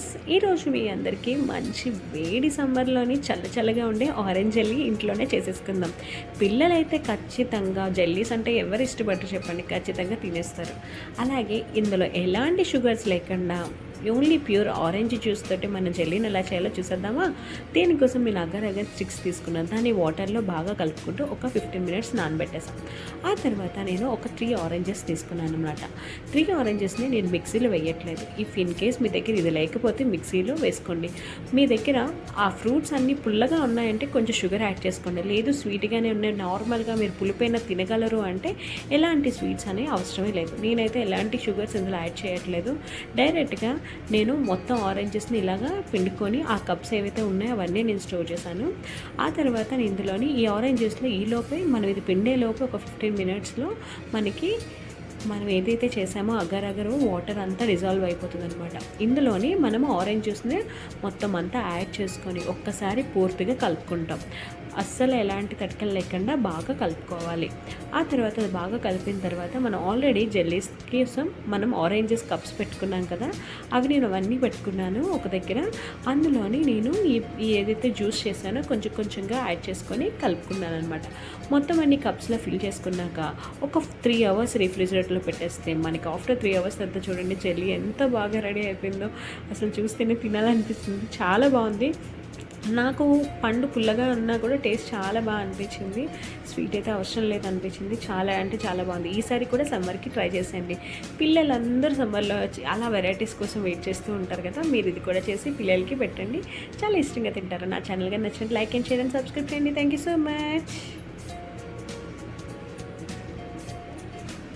Viewers ఈరోజు మీ అందరికీ మంచి వేడి సమ్మర్లోని చల్ల చల్లగా ఉండే ఆరెంజ్ జెల్లీ ఇంట్లోనే చేసేసుకుందాం. పిల్లలైతే ఖచ్చితంగా జెల్లీస్ అంటే ఎవరు ఇష్టపడరు చెప్పండి ఖచ్చితంగా తినేస్తారు. అలాగే ఇందులో ఎలాంటి షుగర్స్ లేకుండా ఓన్లీ ప్యూర్ ఆరెంజ్ జ్యూస్ తోటి మనం జెల్లీని ఎలా చేయాలో చూసేద్దామా? దీనికోసం నేను అగ్గర్ అగ్గర్ స్టిక్స్ తీసుకున్నాను. దాన్ని వాటర్లో బాగా కలుపుకుంటూ ఒక ఫిఫ్టీన్ మినిట్స్ నానబెట్టేసాను ఆ తర్వాత నేను ఒక త్రీ ఆరెంజెస్ తీసుకున్నాను అనమాట త్రీ ఆరెంజెస్ని నేను మిక్సీలో వేయట్లేదు. ఇఫ్ ఇన్ కేస్ మీ దగ్గర ఇది లేకపోతే మిక్సీలో వేసుకోండి. మీ దగ్గర ఆ ఫ్రూట్స్ అన్నీ పుల్లగా ఉన్నాయంటే కొంచెం షుగర్ యాడ్ చేసుకోండి. లేదు స్వీట్గానే ఉన్నాయి. నార్మల్గా మీరు పులిపైన తినగలరు అంటే ఎలాంటి స్వీట్స్ అనేవి అవసరమే లేదు. నేనైతే ఎలాంటి షుగర్స్ ఇందులో యాడ్ చేయట్లేదు. డైరెక్ట్గా నేను మొత్తం ఆరెంజెస్ని ఇలాగా పిండుకొని ఆ కప్స్ ఏవైతే ఉన్నాయో అవన్నీ నేను స్టోర్ చేశాను. ఆ తర్వాత నేను ఇందులోని ఈ ఆరెంజ్ జ్యూస్లో ఈ లోపే మనం ఇది పిండే లోపే ఒక ఫిఫ్టీన్ మినిట్స్లో మనకి మనం ఏదైతే చేసామో అగర్ అగరు వాటర్ అంతా డిజాల్వ్ అయిపోతుంది అనమాట ఇందులోని మనము ఆరెంజ్ జ్యూస్ని మొత్తం అంతా యాడ్ చేసుకొని ఒక్కసారి పూర్తిగా కలుపుకుంటాం. అస్సలు ఎలాంటి కట్కలు లేకుండా బాగా కలుపుకోవాలి. ఆ తర్వాత అది బాగా కలిపిన తర్వాత మనం ఆల్రెడీ జెల్లీస్ కోసం మనం ఆరెంజెస్ కప్స్ పెట్టుకున్నాం కదా అవి నేను అవన్నీ పెట్టుకున్నాను ఒక దగ్గర. అందులోని నేను ఈ ఈ ఏదైతే జ్యూస్ చేశానో కొంచెం కొంచెంగా యాడ్ చేసుకొని కలుపుకున్నాను అనమాట మొత్తం అన్ని కప్స్లో ఫిల్ చేసుకున్నాక ఒక త్రీ అవర్స్ రిఫ్రిజిరేటర్లో పెట్టేస్తే మనకి ఆఫ్టర్ త్రీ అవర్స్ తర్వాత చూడండి జెల్లీ ఎంత బాగా రెడీ అయిపోయిందో. అసలు చూస్తేనే తినాలనిపిస్తుంది. చాలా బాగుంది. నాకు పండు పుల్లగా ఉన్నా కూడా టేస్ట్ చాలా బాగా అనిపించింది. స్వీట్ అయితే అవసరం లేదు అనిపించింది. చాలా అంటే చాలా బాగుంది. ఈసారి కూడా సమ్మర్కి ట్రై చేసేయండి. పిల్లలందరూ సమ్మర్లో వచ్చి అలా వెరైటీస్ కోసం వెయిట్ చేస్తూ ఉంటారు కదా మీరు ఇది కూడా చేసి పిల్లలకి పెట్టండి. చాలా ఇష్టంగా తింటారు. నా ఛానల్గా నచ్చినట్టు like and share and subscribe చేయండి. Thank you so much.